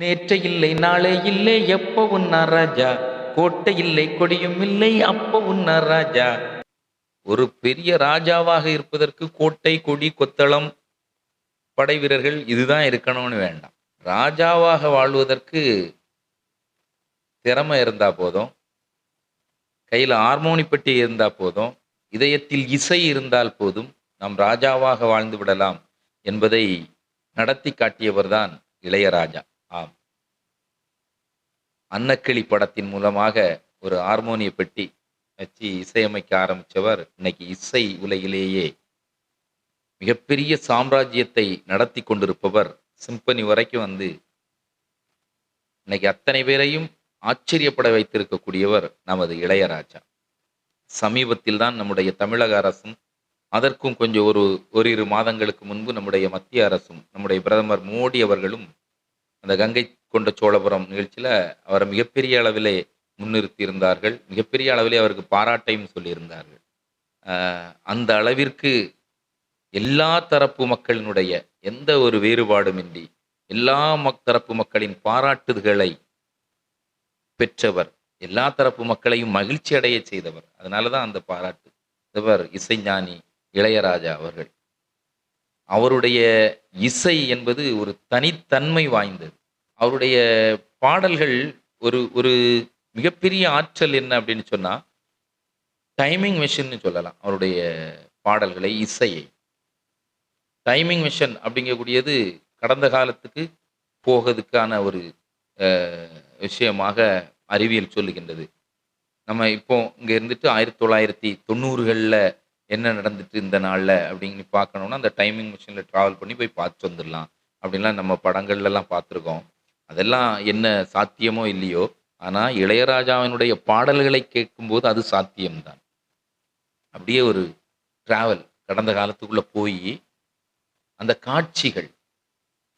நேற்று இல்லை நாளை இல்லை எப்போ உன்னா ராஜா? கோட்டை இல்லை கொடியும் இல்லை அப்போ உன்னா ராஜா? ஒரு பெரிய ராஜாவாக இருப்பதற்கு கோட்டை கொடி கொத்தளம் படை வீரர்கள் இதுதான் இருக்கணும்னு வேண்டாம். ராஜாவாக வாழ்வதற்கு திறமை இருந்தா போதும். கையில் ஹார்மோனிப்பட்டி இருந்தா போதும். இதயத்தில் இசை இருந்தால் போதும். நாம் ராஜாவாக வாழ்ந்து விடலாம் என்பதை நடத்தி காட்டியவர்தான் இளையராஜா ஆம். அன்னக்கிளி படத்தின் மூலமாக ஒரு ஹார்மோனிய பெட்டி வச்சு இசையமைக்க ஆரம்பிச்சவர் இன்னைக்கு இசை உலகிலேயே மிகப்பெரிய சாம்ராஜ்யத்தை நடத்தி கொண்டிருப்பவர் சிம்பனி வரைக்கும் வந்து இன்னைக்கு அத்தனை பேரையும் ஆச்சரியப்பட வைத்திருக்கக்கூடியவர் நமது இளையராஜா. சமீபத்தில் தான் நம்முடைய தமிழக அரசும் அதற்கும் கொஞ்சம் ஒரு ஓரிரு மாதங்களுக்கு முன்பு நம்முடைய மத்திய அரசும் நம்முடைய பிரதமர் மோடி அவர்களும் அந்த கங்கை கொண்ட சோழபுரம் நிகழ்ச்சியில் அவரை மிகப்பெரிய அளவிலே முன்னிறுத்தி இருந்தார்கள் மிகப்பெரிய அளவிலே அவருக்கு பாராட்டையும் சொல்லியிருந்தார்கள். ஆஹ் அந்த அளவிற்கு எல்லா தரப்பு மக்களினுடைய எந்த ஒரு வேறுபாடுமின்றி எல்லா மக் தரப்பு மக்களின் பாராட்டுதல்களை பெற்றவர் எல்லா தரப்பு மக்களையும் மகிழ்ச்சி அடைய செய்தவர். அதனால தான் அந்த பாராட்டு. இவர் இசைஞானி இளையராஜா அவர்கள். அவருடைய இசை என்பது ஒரு தனித்தன்மை வாய்ந்தது. அவருடைய பாடல்கள் ஒரு ஒரு மிகப்பெரிய ஆற்றல் என்ன அப்படின்னு சொன்னால் டைமிங் மெஷின்னு சொல்லலாம் அவருடைய பாடல்களை இசையை. டைமிங் மிஷன் அப்படிங்கக்கூடியது கடந்த காலத்துக்கு போகிறதுக்கான ஒரு விஷயமாக அறிவியல் சொல்லுகின்றது. நம்ம இப்போ இங்கே இருந்துட்டு ஆயிரத்தி தொள்ளாயிரத்தி தொண்ணூறுகளில் என்ன நடந்துட்டு இந்த நாளில் அப்படின்னு பார்க்கணும்னா அந்த டைமிங் மிஷினில் ட்ராவல் பண்ணி போய் பார்த்து வந்துடலாம். அப்படின்லாம் நம்ம படங்கள்லாம் பார்த்துருக்கோம். அதெல்லாம் என்ன சாத்தியமோ இல்லையோ ஆனால் இளையராஜாவினுடைய பாடல்களை கேட்கும்போது அது சாத்தியம்தான். அப்படியே ஒரு ட்ராவல் கடந்த காலத்துக்குள்ளே போய் அந்த காட்சிகள்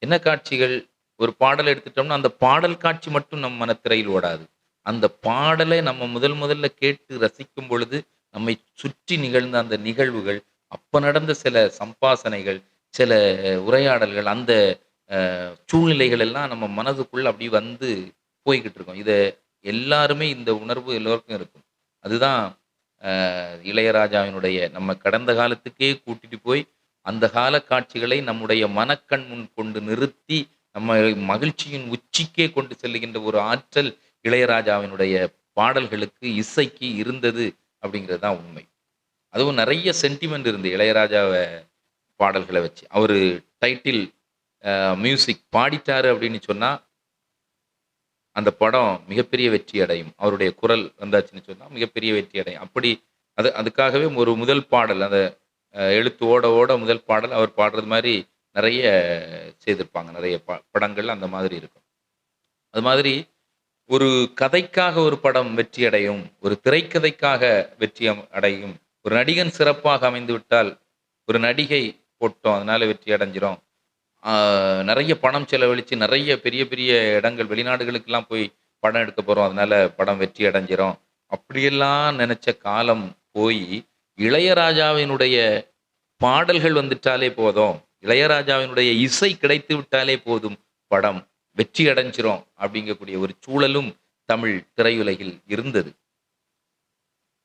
என்ன காட்சிகள்? ஒரு பாடல் எடுத்துட்டோம்னா அந்த பாடல் காட்சி மட்டும் நம் மனத்திரையில் ஓடாது. அந்த பாடலை நம்ம முதல் முதல்ல கேட்டு ரசிக்கும் பொழுது நம்மை சுற்றி நிகழ்ந்த அந்த நிகழ்வுகள் அப்போ நடந்த சில சம்பாசனைகள் சில உரையாடல்கள் அந்த சூழ்நிலைகள் எல்லாம் நம்ம மனதுக்குள்ள அப்படி வந்து போய்கிட்டு இருக்கோம். இதை எல்லாருமே இந்த உணர்வு எல்லோருக்கும் இருக்கும். அதுதான் இளையராஜாவினுடைய நம்ம கடந்த காலத்துக்கே கூட்டிட்டு போய் அந்த கால காட்சிகளை நம்முடைய மனக்கண் முன் கொண்டு நிறுத்தி நம்ம மகிழ்ச்சியின் உச்சிக்கே கொண்டு செல்லுகின்ற ஒரு ஆற்றல் இளையராஜாவினுடைய பாடல்களுக்கு இசைக்கு இருந்தது. அப்படிங்கிறது தான் உண்மை. அதுவும் நிறைய சென்டிமெண்ட் இருந்து இளையராஜாவை பாடல்களை வச்சு. அவர் டைட்டில் மியூசிக் பாடிட்டாரு அப்படின்னு சொன்னா அந்த படம் மிகப்பெரிய வெற்றி அடையும். அவருடைய குரல் வந்தாச்சுன்னு சொன்னா மிகப்பெரிய வெற்றி அடையும். அப்படி அது அதுக்காகவே ஒரு முதல் பாடல் அந்த அஹ், எழுத்து ஓட ஓட முதல் பாடல் அவர் பாடுறது மாதிரி நிறைய செய்திருப்பாங்க. நிறைய ப படங்கள் அந்த மாதிரி இருக்கும். அது மாதிரி ஒரு கதைக்காக ஒரு படம் வெற்றி அடையும் ஒரு திரைக்கதைக்காக வெற்றி அம்- அடையும் ஒரு நடிகன் சிறப்பாக அமைந்து விட்டால் ஒரு நடிகை போட்டோம் அதனால வெற்றி அடைஞ்சிரும். நிறைய பணம் செலவழித்து நிறைய பெரிய பெரிய இடங்கள் வெளிநாடுகளுக்கெல்லாம் போய் படம் எடுக்க போகிறோம் அதனால படம் வெற்றி அடைஞ்சிரும். அப்படியெல்லாம் நினச்ச காலம் போய் இளையராஜாவினுடைய பாடல்கள் வந்துட்டாலே போதும். இளையராஜாவினுடைய இசை கிடைத்து விட்டாலே போதும் படம். வெற்றி அடைஞ்சிரும் அப்படிங்கக்கூடிய ஒரு சூழலும் தமிழ் திரையுலகில் இருந்தது.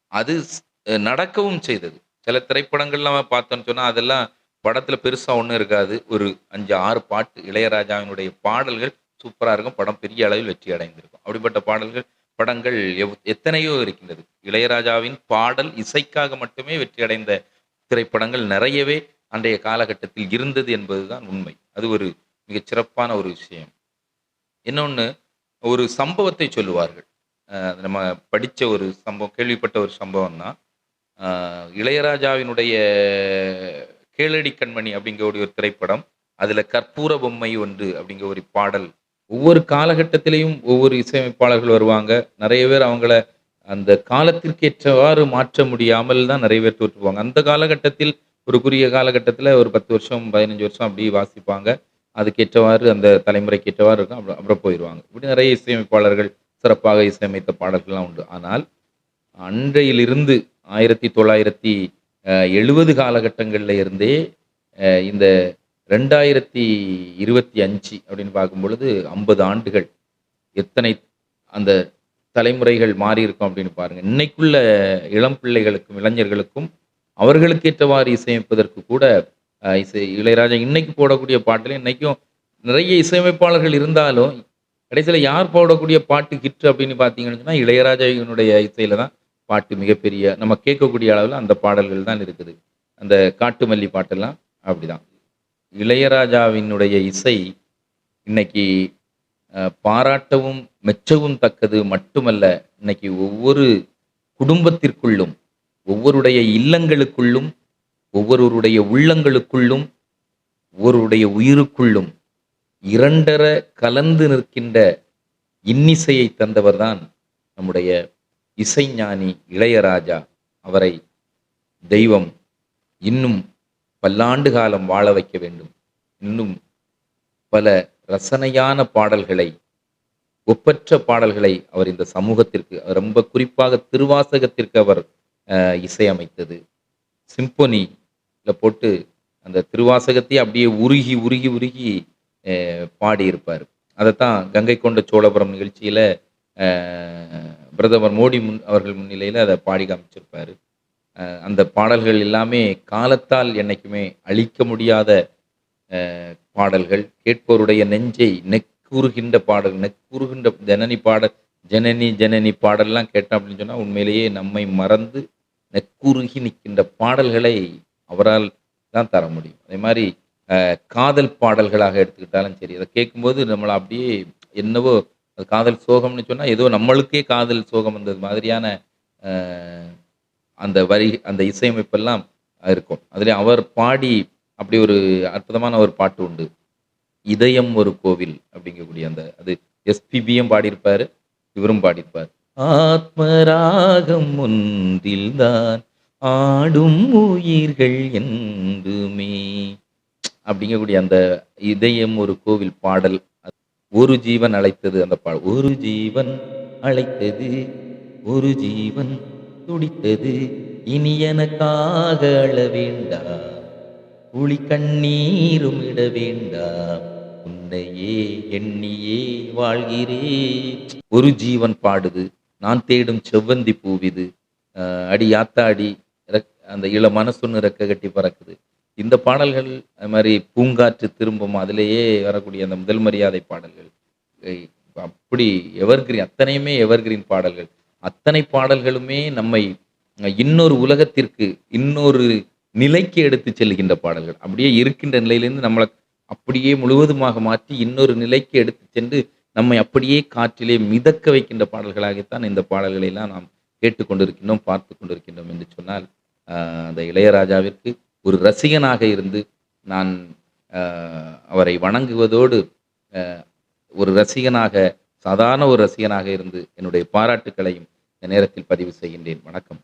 அது நடக்கவும் செய்தது. சில திரைப்படங்கள் நம்ம பார்த்தோம்னு சொன்னால் அதெல்லாம் படத்துல பெருசா ஒன்றும் இருக்காது. ஒரு அஞ்சு ஆறு பாட்டு இளையராஜாவினுடைய பாடல்கள் சூப்பரா இருக்கும். படம் பெரிய அளவில் வெற்றி அடைந்திருக்கும். அப்படிப்பட்ட பாடல்கள் படங்கள் எவ்- எத்தனையோ இருக்கின்றது. இளையராஜாவின் பாடல் இசைக்காக மட்டுமே வெற்றி அடைந்த திரைப்படங்கள் நிறையவே அன்றைய காலகட்டத்தில் இருந்தது என்பதுதான் உண்மை. அது ஒரு மிகச் சிறப்பான ஒரு விஷயம். இன்னொன்று ஒரு சம்பவத்தை சொல்லுவார்கள். நம்ம படித்த ஒரு சம்பவம் கேள்விப்பட்ட ஒரு சம்பவம் தான் இளையராஜாவினுடைய கேளடி கண்மணி அப்படிங்கக்கூடிய ஒரு திரைப்படம் அதில் கற்பூர பொம்மை ஒன்று அப்படிங்கிற ஒரு பாடல். ஒவ்வொரு காலகட்டத்திலையும் ஒவ்வொரு இசையமைப்பாளர்கள் வருவாங்க. நிறைய பேர் அவங்கள அந்த காலத்திற்கேற்றவாறு மாற்ற முடியாமல் தான் நிறைய பேர் தோற்றுவாங்க. அந்த காலகட்டத்தில் ஒரு குறுகிய காலகட்டத்தில் ஒரு பத்து வருஷம் பதினஞ்சு வருஷம் அப்படி வாசிப்பாங்க. அதுக்கேற்றவாறு அந்த தலைமுறைக்கேற்றவாறு இருக்கும். அப்புறம் அப்புறம் போயிடுவாங்க இப்படி நிறைய இசையமைப்பாளர்கள் சிறப்பாக இசையமைத்த பாடல்கள்லாம் உண்டு. ஆனால் அன்றையிலிருந்து ஆயிரத்தி தொள்ளாயிரத்தி எழுபது காலகட்டங்களில் இருந்தே இந்த ரெண்டாயிரத்தி இருபத்தி அஞ்சு அப்படின்னு பார்க்கும் பொழுது ஐம்பது ஆண்டுகள் எத்தனை அந்த தலைமுறைகள் மாறி இருக்கும் அப்படின்னு பாருங்கள் இன்னைக்குள்ள இளம் பிள்ளைகளுக்கும் இளைஞர்களுக்கும் அவர்களுக்கேற்றவாறு இசையமைப்பதற்கு கூட இசை இளையராஜா இன்னைக்கு போடக்கூடிய பாட்டுல இன்னைக்கும் நிறைய இசையமைப்பாளர்கள் இருந்தாலும் கடைசியில் யார் போடக்கூடிய பாட்டு ஹிட் அப்படின்னு பார்த்தீங்கன்னு சொன்னா இளையராஜாவினுடைய இசையில தான் பாட்டு மிகப்பெரிய நம்ம கேட்கக்கூடிய அளவில் அந்த பாடல்கள் தான் இருக்குது. அந்த காட்டுமல்லி பாட்டெல்லாம் அப்படிதான். இளையராஜாவினுடைய இசை இன்னைக்கு பாராட்டவும் மெச்சவும் தக்கது மட்டுமல்ல இன்னைக்கு ஒவ்வொரு குடும்பத்திற்குள்ளும் ஒவ்வொருடைய இல்லங்களுக்குள்ளும் ஒவ்வொருவருடைய உள்ளங்களுக்குள்ளும் ஒவ்வொருடைய உயிருக்குள்ளும் இரண்டர கலந்து நிற்கின்ற இன்னிசையை தந்தவர்தான் நம்முடைய இசைஞானி இளையராஜா. அவரை தெய்வம் இன்னும் பல்லாண்டு காலம் வாழ வைக்க வேண்டும். இன்னும் பல ரசனையான பாடல்களை ஒப்பற்ற பாடல்களை அவர் இந்த சமூகத்திற்கு ரொம்ப குறிப்பாக திருவாசகத்திற்கு அவர் அஹ், இசையமைத்தது. இதில் போட்டு அந்த திருவாசகத்தையே அப்படியே உருகி உருகி உருகி பாடியிருப்பார். அதைத்தான் கங்கை கொண்ட சோழபுரம் நிகழ்ச்சியில் பிரதமர் மோடி முன் அவர்கள் முன்னிலையில் அதை பாடி காமிச்சிருப்பார். அந்த பாடல்கள் எல்லாமே காலத்தால் என்னைக்குமே அழிக்க முடியாத பாடல்கள். கேட்போருடைய நெஞ்சை நெக்குறுகின்ற பாடல் நெக்குறுகின்ற ஜனனி பாடல் ஜனனி ஜனனி பாடல்லாம் கேட்டோம் அப்படின்னு சொன்னால் உண்மையிலேயே நம்மை மறந்து நெக்குருகி நிற்கின்ற பாடல்களை அவரால் தான் தர முடியும். அதே மாதிரி காதல் பாடல்களாக எடுத்துக்கிட்டாலும் சரி அதை கேட்கும்போது நம்மளை அப்படியே என்னவோ அது காதல் சோகம்னு சொன்னால் ஏதோ நம்மளுக்கே காதல் சோகம் வந்தது மாதிரியான அந்த வரி அந்த இசையமைப்பெல்லாம் இருக்கும். அதில் அவர் பாடி அப்படி ஒரு அற்புதமான ஒரு பாட்டு உண்டு. இதயம் ஒரு கோவில் அப்படிங்கக்கூடிய அந்த அது எஸ்பிபியும் பாடியிருப்பார் இவரும் பாடியிருப்பார். ஆத்மராகம் ஒன்றில்தான் ஆடும் உயிர்கள் என்றுமே. அப்படிங்கக்கூடிய அந்த இதயம் ஒரு கோவில் பாடல். ஒரு ஜீவன் அழைத்தது அந்த பாடல். ஒரு ஜீவன் அழைத்தது ஒரு ஜீவன் துடித்தது. இனி எனக்காக அழ வேண்டாம் புளி கண்ணீரும் இட வேண்டாம் உன்னையே எண்ணியே வாழ்கிறே. ஒரு ஜீவன் பாடுது. நான் தேடும் செவ்வந்தி பூவிது. அடி யாத்தாடி அந்த இள மனசொன்னு ரெக்க கட்டி பறக்குது. இந்த பாடல்கள் அது மாதிரி பூங்காற்று திரும்பும் அதிலேயே வரக்கூடிய அந்த முதல் மரியாதை பாடல்கள் அப்படி எவர்கிரீன் அத்தனையுமே எவர்கிரீன் பாடல்கள். அத்தனை பாடல்களுமே நம்மை இன்னொரு உலகத்திற்கு இன்னொரு நிலைக்கு எடுத்து செல்கின்ற பாடல்கள். அப்படியே இருக்கின்ற நிலையிலிருந்து நம்மளை அப்படியே முழுவதுமாக மாற்றி இன்னொரு நிலைக்கு எடுத்து சென்று நம்மை அப்படியே காற்றிலே மிதக்க வைக்கின்ற பாடல்களாகத்தான் இந்த பாடல்களை எல்லாம் நாம் கேட்டுக்கொண்டிருக்கின்றோம் பார்த்து கொண்டிருக்கின்றோம் என்று சொன்னால் அந்த இளையராஜாவிற்கு ஒரு ரசிகனாக இருந்து நான் அவரை வணங்குவதோடு ஒரு ரசிகனாக சாதாரண ஒரு ரசிகனாக இருந்து என்னுடைய பாராட்டுக்களையும் இந்த நேரத்தில் பதிவு செய்கின்றேன். வணக்கம்.